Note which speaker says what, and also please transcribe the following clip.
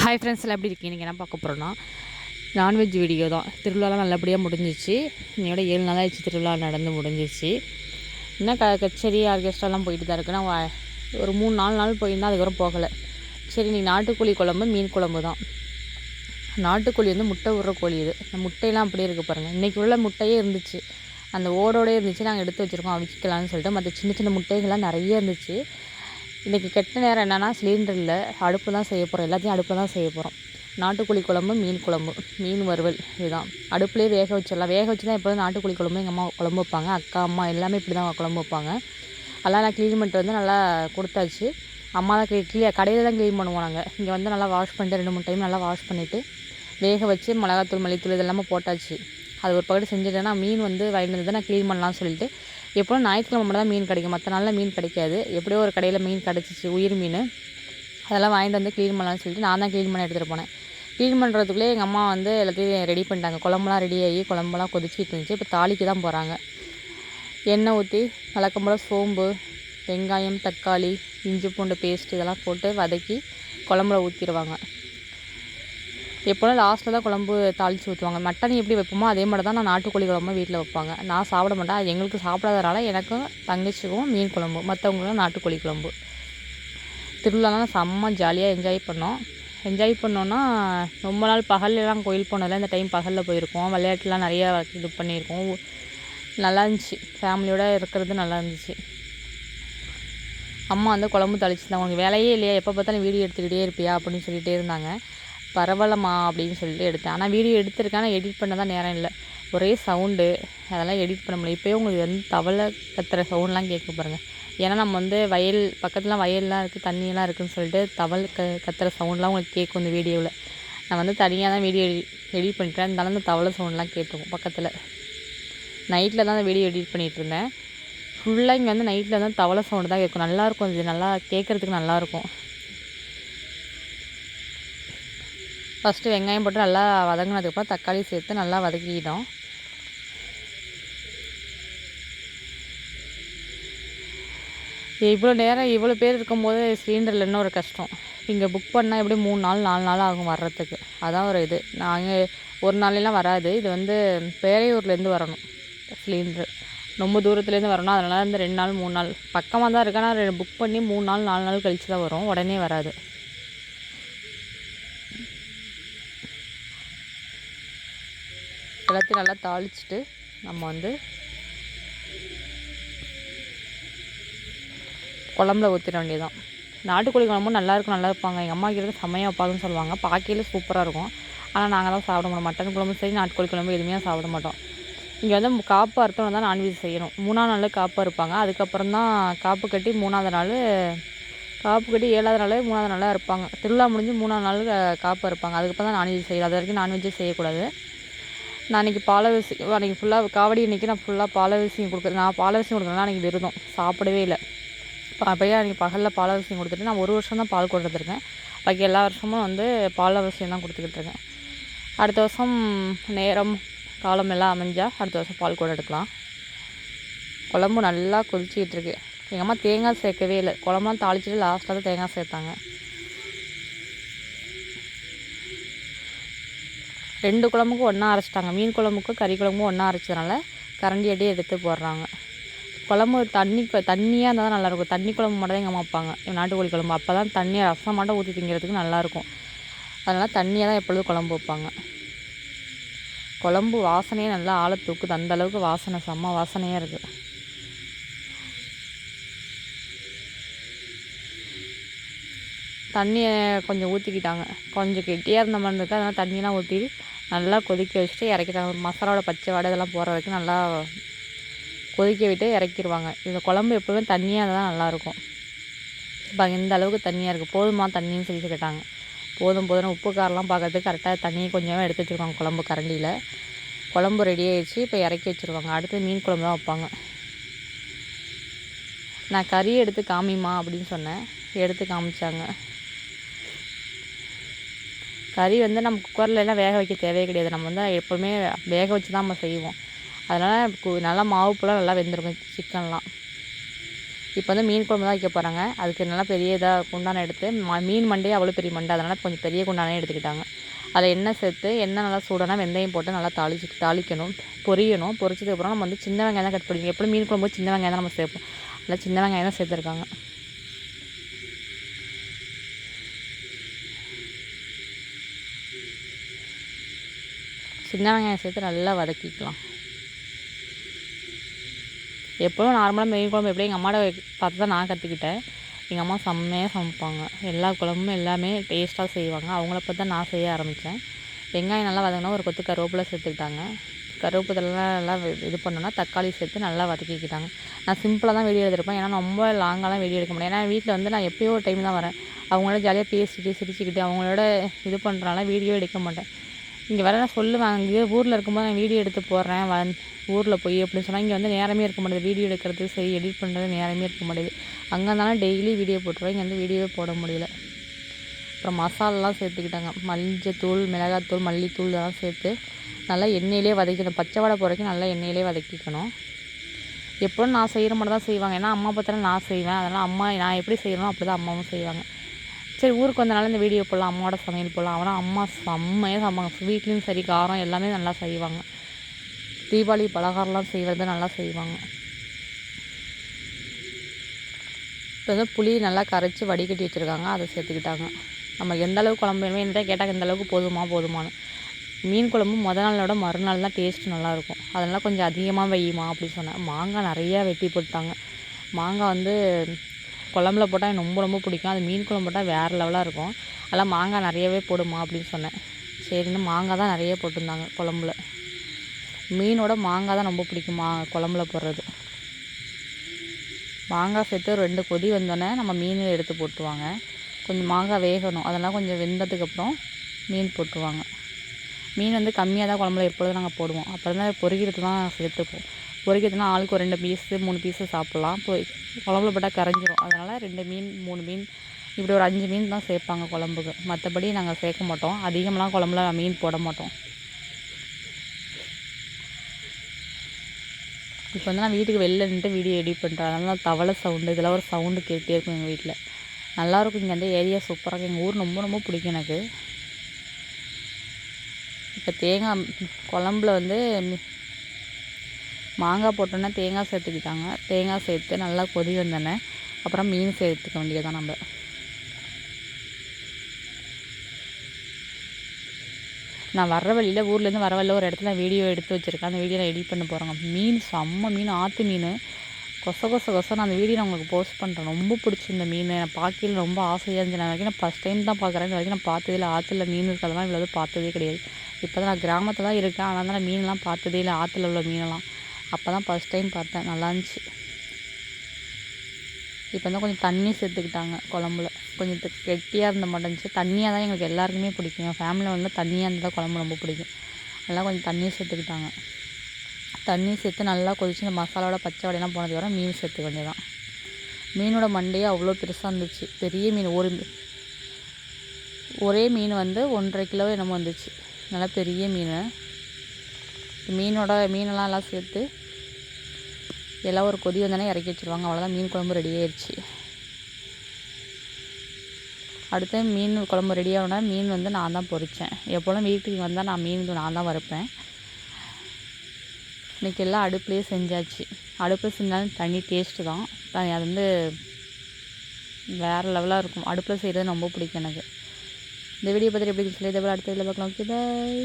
Speaker 1: Hi friends எல்லாம் எப்படி இருக்கீங்க? நீங்கள் என்ன பார்க்க போகிறோன்னா நான்வெஜ் வீடியோ தான். திருவிழாலாம் நல்லபடியாக முடிஞ்சிச்சு. என்னோட ஏழு நாள் ஆயிடுச்சு திருவிழா நடந்து முடிஞ்சிச்சு என்ன க கச்சேரி ஆர்கெஸ்ட்ராலாம் போயிட்டு தான் இருக்கு. நான் வ- ஒரு மூணு நாலு நாள் போயிருந்தால் அதுக்கப்புறம் போகலை. சரி இன்றைக்கி நாட்டுக்கோழி குழம்பு மீன் குழம்பு தான். நாட்டுக்கோழி வந்து முட்டை விடுற கோழி இது. இந்த முட்டையெல்லாம் அப்படியே இருக்குது பாருங்கள் இன்றைக்கி உள்ள முட்டையே இருந்துச்சு. அந்த ஓடோடே இருந்துச்சு. நாங்கள் எடுத்து வச்சுருக்கோம். அவிக்கலாம்னு சொல்லிட்டு மற்ற சின்ன சின்ன முட்டைகள்லாம் நிறைய இருந்துச்சு. இன்றைக்கி கெட்ட நேரம் என்னென்னா சிலிண்டரில் அடுப்பு தான் செய்ய போகிறோம் எல்லாத்தையும் அடுப்பில் தான் செய்ய போகிறோம் நாட்டுக்கோழி குழம்பு மீன் குழம்பு மீன் வறுவல் இதுதான். அடுப்புலேயே வேக வச்சிடலாம். வேக வச்சு தான் எப்போதும் நாட்டுக்கோழி குழம்பு எங்கள் அம்மா குழம்பு வைப்பாங்க. அக்கா அம்மா எல்லாமே இப்படி தான் குழம்பு வைப்பாங்க. அதெல்லாம் நான் க்ளீன் பண்ணிட்டு வந்து நல்லா கொடுத்தாச்சு. அம்மா தான் க்ளீ க்ளீ கடையில் தான் க்ளீன் பண்ணுவோம் நாங்கள் இங்கே வந்து நல்லா வாஷ் பண்ணிட்டு ரெண்டு மூணு டைம் நல்லா வாஷ் பண்ணிவிட்டு வேக வச்சு மிளகாத்தூள் மல்லித்தூள் இதெல்லாமே போட்டாச்சு. அது ஒரு பக்கத்து செஞ்சுட்டேன்னா மீன் வந்து வாங்கிட்டு வந்து நான் க்ளீன் பண்ணலாம்னு சொல்லிட்டு. எப்போதும் ஞாயிற்றுக்கிழமை மட்டும் தான் மீன் கிடைக்கும். மற்ற நாளில் மீன் கிடைக்காது. எப்படியோ ஒரு கடையில் மீன் கிடச்சிச்சு உயிர் மீன். அதெல்லாம் வாங்கிட்டு வந்து க்ளீன் பண்ணலாம்னு சொல்லிட்டு நான் தான் க்ளீன் பண்ணி எடுத்துகிட்டு போனேன். க்ளீன் பண்ணுறதுக்குள்ளே எங்கள் அம்மா வந்து எல்லாத்தையும் ரெடி பண்ணிட்டாங்க. குழம்புலாம் ரெடி ஆகி குழம்புலாம் கொதிச்சிட்டு இருந்துச்சு. இப்போ தாளிக்கு தான் போகிறாங்க எண்ணெய் ஊற்றி வழக்கம் போல் சோம்பு வெங்காயம் தக்காளி இஞ்சி பூண்டு பேஸ்ட் இதெல்லாம் போட்டு வதக்கி குழம்புல ஊற்றிடுவாங்க எப்போதும் லாஸ்ட்டில் தான் குழம்பு தாளித்து ஊற்றுவாங்க மட்டன் எப்படி வைப்போமோ அதே மாதிரி தான் நான் நாட்டுக்கோழி குழம்பு வீட்டில் வைப்பாங்க. நான் சாப்பிட மாட்டேன். அது எங்களுக்கு சாப்பிடாதனால எனக்கும் தங்கச்சிக்கும் மீன் குழம்பு மற்றவங்களும் நாட்டுக்கோழி குழம்பு. திருவிழாலாம் செம்ம ஜாலியாக என்ஜாய் பண்ணோம். என்ஜாய் பண்ணோன்னா ரொம்ப நாள் பகல்லலாம் கோயில் போனதில் இந்த டைம் பகலில் போயிருக்கோம். விளையாட்டுலாம் நிறையா இது பண்ணியிருக்கோம். நல்லா இருந்துச்சு. ஃபேமிலியோடு இருக்கிறது நல்லா இருந்துச்சு. அம்மா வந்து குழம்பு தாளிச்சு தான் உனக்கு வேலையே இல்லையா? எப்போ பார்த்தாலும் வீடியோ எடுத்துக்கிட்டே இருப்பியா? அப்படின்னு சொல்லிகிட்டே இருந்தாங்க. பரவலமா அப்படின்னு சொல்லிட்டு எடுத்தேன். ஆனால் வீடியோ எடுத்திருக்கேன். ஆனால் எடிட் பண்ண தான் நேரம் இல்லை. ஒரே சவுண்டு அதெல்லாம் எடிட் பண்ண முடியல. இப்போயே உங்களுக்கு வந்து தவளை கத்துற சவுண்ட்லாம் கேட்க பாருங்கள் ஏன்னா நம்ம வந்து வயல் பக்கத்துலாம் வயல்லாம் இருக்குது தண்ணியெல்லாம் இருக்குதுன்னு சொல்லிட்டு தவள் க கத்துற சவுண்ட்லாம் உங்களுக்கு கேட்கும் இந்த வீடியோவில் நான் வந்து தனியாக தான் வீடியோ எடி எடிட் பண்ணிட்டேன். இருந்தாலும் அந்த தவளை சவுண்ட்லாம் கேட்டுக்கும் பக்கத்தில். நைட்டில் தான் அந்த வீடியோ எடிட் பண்ணிகிட்டு இருந்தேன். ஃபுல்லாக இங்கே வந்து நைட்டில் தான் தவளை சவுண்டு தான் கேட்கும். நல்லாயிருக்கும் இது நல்லா கேட்குறதுக்கு நல்லாயிருக்கும் ஃபஸ்ட்டு வெங்காயம் போட்டு நல்லா வதங்கினதுக்கப்புறம் தக்காளி சேர்த்து நல்லா வதக்கிட்டோம் இவ்வளோ நேரம் இவ்வளோ பேர் இருக்கும்போது சிலிண்டரில் இன்னும் ஒரு கஷ்டம். இங்கே புக் பண்ணால் எப்படி மூணு நாள் நாலு நாள் ஆகும் வர்றதுக்கு? அதான் ஒரு இது. நாங்கள் ஒரு நாளெல்லாம் வராது. இது வந்து பேரையூர்லேருந்து வரணும் சிலிண்ட்ரு ரொம்ப தூரத்துலேருந்து வரணும். அதனால் இந்த ரெண்டு நாள் மூணு நாள். பக்கமாக தான் இருக்கு. ஆனால் புக் பண்ணி மூணு நாள் நாலு நாள் கழிச்சு தான் வரும். உடனே வராது. எல்லாத்தையும் நல்லா தாளிச்சிட்டு நம்ம வந்து குழம்புல ஊற்றிட வேண்டியதுதான். நாட்டுக்கோழி குழம்பும் நல்லா இருக்கும் நல்லா இருப்பாங்க. எங்கள் அம்மா கிட்ட செம்மையாக வைப்பாதுன்னு சொல்லுவாங்க. பார்க்கையில சூப்பராக இருக்கும். ஆனால் நாங்கள் தான் சாப்பிட மாட்டோம். மட்டன் குழம்பு சரி நாட்டுக்கோழி குழம்பு எதுவுமே சாப்பிட மாட்டோம். இங்கே வந்து காப்பு அறுத்தவங்க தான் நான்வெஜ் செய்யணும். மூணாவது நாள் காப்பு இருப்பாங்க அதுக்கப்புறம் தான் காப்பு கட்டி மூணாவது நாள் காப்பு கட்டி ஏழாவது நாள் மூணாவது நாளாக இருப்பாங்க திருவிழா முடிஞ்சு மூணாவது நாள் அஹ், காப்பு இருப்பாங்க அதுக்கப்புறம் தான் நான்வெஜ் செய்யணும். அது வரைக்கும் நான்வெஜ்ஜே செய்யக்கூடாது. நான் அன்றைக்கி பாலவசி அன்றைக்கி ஃபுல்லாக காவடி அன்றைக்கி நான் ஃபுல்லாக பாலவசியம் கொடுக்குறது நான் பாலவசியம் கொடுக்குறேன்னா அன்றைக்கி விரதம் சாப்பிடவே இல்லை. அப்படியே அன்றைக்கி பகலில் பாலவசியம் கொடுத்துட்டு நான் ஒரு வருஷம் தான் பால் கொடுத்துருக்கேன் பாக்கி எல்லா வருஷமும் வந்து பாலவசியம் தான் கொடுத்துக்கிட்டு இருக்கேன். அடுத்த வருஷம் நேரம் காலம் எல்லாம் அமைஞ்சால் அடுத்த வருஷம் பால் கூட எடுக்கலாம். குழம்பு நல்லா கொதிச்சிக்கிட்டு இருக்கு. எங்கள் அம்மா தேங்காய் சேர்க்கவே இல்லை. குழம்புலாம் தாளிச்சிட்டு லாஸ்ட்டாக தான் தேங்காய் சேர்த்தாங்க. ரெண்டு குழம்புக்கும் ஒன்றா அரைச்சிட்டாங்க. மீன் குழம்புக்கும் கறி குழம்புக்கும் ஒன்றா அரைச்சதுனால கரண்டி அடி எடுத்து போடுறாங்க. குழம்பு தண்ணி தண்ணியாக இருந்தால் தான் நல்லாயிருக்கும். தண்ணி குழம்பு மட்டும் தான் எங்கள் அம்மா வைப்பாங்க. நாட்டுக்கோழி குழம்பு. அப்போ தான் தண்ணியை ரசம் மட்டும் ஊற்றி திங்கிறதுக்கு நல்லாயிருக்கும். அதனால் தண்ணியாக தான் எப்பொழுதும் குழம்பு வைப்பாங்க. குழம்பு வாசனையே நல்லா ஆளை தூக்குது. அந்த அளவுக்கு வாசனை. செம்ம வாசனையாக இருக்குது தண்ணியை கொஞ்சம் ஊற்றிக்கிட்டாங்க கொஞ்சம் கெட்டியாக இருந்த மாதிரி இருக்குது அதனால் தண்ணியெலாம் ஊற்றி நல்லா கொதிக்க வச்சுட்டு இறக்கிட்டாங்க. மசாலாவோட பச்சை வடை இதெல்லாம் போகிற வரைக்கும் நல்லா கொதிக்க விட்டு இறக்கிடுவாங்க இந்த குழம்பு எப்போவுமே தண்ணியாக இருந்தால் தான் நல்லாயிருக்கும். இப்போ இந்த அளவுக்கு தண்ணியாக இருக்குது போதுமா தண்ணின்னு சொல்லி கேட்டாங்க. போதும் போதும் உப்பு காரெலாம் பார்க்கறதுக்கு கரெக்டாக தண்ணியை கொஞ்சமாக எடுத்து வச்சுருவாங்க குழம்பு கரண்டியில். குழம்பு ரெடி ஆகிடுச்சு இப்போ இறக்கி வச்சுருவாங்க. அடுத்து மீன் குழம்பு தான் வைப்பாங்க. நான் கறி எடுத்து காமிமா அப்படின்னு சொன்னேன். எடுத்து காமிச்சாங்க. கறி வந்து நம்ம குக்கரில் எல்லாம் வேக வைக்க தேவையே கிடையாது. நம்ம வந்து எப்போவுமே வேக வச்சு தான் நம்ம செய்வோம். அதனால் நல்லா மாவு போல் நல்லா வெந்திருக்கும் சிக்கன்லாம் இப்போ வந்து மீன் குழம்பு தான் வைக்க போகிறாங்க அதுக்கு நல்லா பெரிய இதாக குண்டான எடுத்து மீன் மண்டே அவ்வளோ பெரிய மண்டை. அதனால் கொஞ்சம் பெரிய குண்டானே எடுத்துக்கிட்டாங்க. அதில் எண்ணெய் சேர்த்து எண்ணெய் நல்லா சூடானா வெந்தயம் போட்டு நல்லா தாளிச்சு தாளிக்கணும் பொரியணும். பொரிச்சதுக்கப்புறம் நம்ம வந்து சின்ன வெங்காயம் தான் கட் பண்ணிக்கணும். எப்படி மீன் குழம்பு சின்ன வெங்காயம் தான் நம்ம சேர்ப்போம். அதில் சின்ன வெங்காயம் தான் சேர்த்துருக்காங்க. சின்ன வெங்காயம் சேர்த்து நல்லா வதக்கிக்கலாம். எப்போதும் நார்மலாக மீன் குழம்பு எப்படி எங்கள் அம்மாவோட பார்த்து தான் நான் கற்றுக்கிட்டேன் எங்கள் அம்மா செம்மையாக சமைப்பாங்க. எல்லா குழம்பும் எல்லாமே டேஸ்ட்டாக செய்வாங்க. அவங்கள பார்த்து தான் நான் செய்ய ஆரம்பித்தேன் வெங்காயம் நல்லா வதங்கினா ஒரு கொத்து கருவேப்பிலை சேர்த்துக்கிட்டாங்க. கருவேப்பிலெலாம் நல்லா இது பண்ணோன்னா தக்காளி சேர்த்து நல்லா வதக்கிக்கிட்டாங்க. நான் சிம்பிளாக தான் வீடியோ எடுத்திருப்பேன். ஏன்னா ரொம்ப லாங்காலாம் வீடியோ எடுக்க முடியாது. ஏன்னா வீட்டில் வந்து நான் எப்போயோ ஒரு டைம் தான் வரேன். அவங்களோட ஜாலியாக பேசிட்டு சிரிச்சுக்கிட்டு அவங்களோட இது பண்ணுறனால வீடியோ எடுக்க மாட்டேன். இங்கே வர நான் சொல்லுவேன் அங்கே ஊரில் இருக்கும்போது நான் வீடியோ எடுத்து போடுறேன். வந் ஊரில் போய் அப்படின்னு சொன்னால் இங்கே வந்து நேரமே இருக்க மாட்டேது. வீடியோ எடுக்கிறது சரி எடிட் பண்ணுறது நேரமே இருக்க மாட்டேது. அங்கே இருந்தாலும் டெய்லி வீடியோ போட்டுருவேன். இங்கே வந்து வீடியோவே போட முடியல. அப்புறம் மசாலாலாம் சேர்த்துக்கிட்டாங்க. மஞ்சத்தூள் மிளகாத்தூள் மல்லித்தூள் இதெல்லாம் சேர்த்து நல்லா எண்ணெயிலே வதக்கணும் பச்சை வடை போகிறதுக்கு நல்லா எண்ணெயிலே வதக்கிக்கணும். எப்போதும் நான் செய்கிற மட்டும் தான் செய்வாங்க. ஏன்னா அம்மா பார்த்தாலும் நான் செய்வேன். அதனால் அம்மா நான் எப்படி செய்கிறனோ அப்படி தான் அம்மாவும் செய்வாங்க. சரி ஊருக்கு வந்தனால இந்த வீடியோ போடலாம் அம்மாவோட சமையல் போடலாம். ஆனால் அம்மா செம்மையாக சமைப்பாங்க வீட்லேயும் சரி காரம் எல்லாமே நல்லா செய்வாங்க. தீபாவளி பலகாரம்லாம் செய்கிறது நல்லா செய்வாங்க. இப்போ வந்து புளி நல்லா கரைச்சி வடிகட்டி வச்சுருக்காங்க. அதை சேர்த்துக்கிட்டாங்க. நம்ம எந்த அளவுக்கு குழம்பு வேணுமோ என்கிட்ட கேட்டால் எந்த அளவுக்கு போதுமா போதுமானு மீன் குழம்பு முத நாளோட மறுநாள் தான் டேஸ்ட் நல்லாயிருக்கும். அதெல்லாம் கொஞ்சம் அதிகமாக வையுமா அப்படின்னு சொன்னேன். மாங்காய் நிறையா வெட்டி போட்டாங்க மாங்காய் வந்து குழம்புல போட்டால் எனக்கு ரொம்ப ரொம்ப பிடிக்கும். அது மீன் குழம்பு போட்டால் வேறு லெவலாக இருக்கும். அதெல்லாம் மாங்காய் நிறையவே போடுமா அப்படின்னு சொன்னேன். சரின்னு மாங்காய் தான் நிறைய போட்டிருந்தாங்க குழம்புல. மீனோட மாங்காய் தான் ரொம்ப பிடிக்கும் மா குழம்புல போடுறது? மாங்காய் சேர்த்து ஒரு ரெண்டு கொதி வந்தோடனே நம்ம மீன் எடுத்து போட்டுருவாங்க. கொஞ்சம் மாங்காய் வேகணும். அதெல்லாம் கொஞ்சம் வெந்ததுக்கப்புறம் மீன் போட்டுருவாங்க. மீன் வந்து கம்மியாக தான் குழம்புல எப்பொழுதும் நாங்கள் போடுவோம். அப்புறம் தான் பொரிக்கிறது தான் சேர்த்துப்போம். பொரிக்கிறதுனா ஆளுக்கு ஒரு ரெண்டு பீஸு மூணு பீஸு சாப்பிட்லாம். இப்போ குழம்புல போட்டால் கரைஞ்சிரும். அதனால் ரெண்டு மீன் மூணு மீன் இப்படி ஒரு அஞ்சு மீன் தான் சேர்ப்பாங்க குழம்புக்கு. மற்றபடி நாங்கள் சேர்க்க மாட்டோம். அதிகமெலாம் குழம்புல மீன் போட மாட்டோம். இப்போ வந்து நான் வீட்டுக்கு வெளில நின்று வீடியோ எடிட் பண்ணுறேன் அதனால தவளை சவுண்டு இதெல்லாம் ஒரு சவுண்டு கேட்டே இருக்கும் எங்கள் வீட்டில். நல்லாயிருக்கும் இங்கே அந்த ஏரியா சூப்பராக இருக்கும் எங்கள் ஊர் ரொம்ப ரொம்ப பிடிக்கும் எனக்கு. இப்போ தேங்காய் குழம்புல வந்து மாங்காய் போட்டோன்னே தேங்காய் சேர்த்துக்கிட்டாங்க. தேங்காய் சேர்த்து நல்லா கொதி வந்தோடனே அப்புறம் மீன் சேர்த்துக்க வேண்டியதான் நம்ம. நான் வர்ற வழியில் ஊர்லேருந்து வர வழியில் ஒரு இடத்துல வீடியோ எடுத்து வச்சுருக்கேன். அந்த வீடியோ நான் எடிட் பண்ண போகிறேங்க மீன் செம்ம மீன் ஆற்று மீன். கொச கொச கொச நான் அந்த வீடியோ நான் உங்களுக்கு போஸ்ட் பண்ணுறேன் ரொம்ப பிடிச்சிருந்த மீன். நான் பார்க்கல ரொம்ப ஆசையாக இருந்துச்சு. நான் வரைக்கும் நான் ஃபஸ்ட் டைம் தான் பார்க்குறேன். வரைக்கும் நான் பார்த்ததே இல்லை. ஆற்றுல மீன் இருக்கிறதெல்லாம் இவ்வளோ பார்த்ததே கிடையாது. இப்போ தான் நான் கிராமத்தில் தான் இருக்கேன். ஆனால் தான் நான் மீன்லாம் பார்த்ததே இல்லை. ஆற்றுல உள்ள மீனெல்லாம். அப்போ தான் ஃபஸ்ட் டைம் பார்த்தேன். நல்லா இருந்துச்சு. இப்போ தான் கொஞ்சம் தண்ணி சேர்த்துக்கிட்டாங்க குழம்புல. கொஞ்சம் கெட்டியாக இருந்த மாட்டேன்ச்சு தண்ணியாக தான் எங்களுக்கு எல்லாருக்குமே பிடிக்கும். என் ஃபேமிலியில் வந்து தண்ணியாக இருந்தால் குழம்பு ரொம்ப பிடிக்கும். நல்லா கொஞ்சம் தண்ணி சேர்த்துக்கிட்டாங்க. தண்ணி சேர்த்து நல்லா கொதிச்சு இந்த மசாலாவோட பச்சை வடையெல்லாம் போனதுக்கப்புறம் மீன் சேர்த்துக்க வேண்டியதான் மீனோட மண்டையே அவ்வளோ பெருசாக இருந்துச்சு. பெரிய மீன் ஒரு ஒரே மீன் வந்து ஒன்றரை கிலோ என்னமோ வந்துச்சு நல்லா பெரிய மீன். மீனோட மீனெல்லாம் எல்லாம் சேர்த்து எல்லாம் ஒரு கொதி வந்தோடனே இறக்கி வச்சுருவாங்க. அவ்வளோதான் மீன் குழம்பு ரெடி ஆயிடுச்சு அடுத்து மீன் குழம்பு ரெடி ஆகுனா மீன் வந்து நான் தான் பொரித்தேன் எப்போல்லாம் வீட்டுக்கு வந்தால் நான் மீன் நான் தான் வறுப்பேன். இன்றைக்கி எல்லாம் அடுப்புலேயே செஞ்சாச்சு. அடுப்பில் செஞ்சாலும் தனி டேஸ்ட்டு தான். அது வந்து வேறு லெவலாக இருக்கும். அடுப்பில் செய்கிறது ரொம்ப பிடிக்கும் எனக்கு. இந்த வீடியோ பற்றி எப்படி சொல்லி இதை அடுத்த இதில் பார்க்கலாம். Okay bye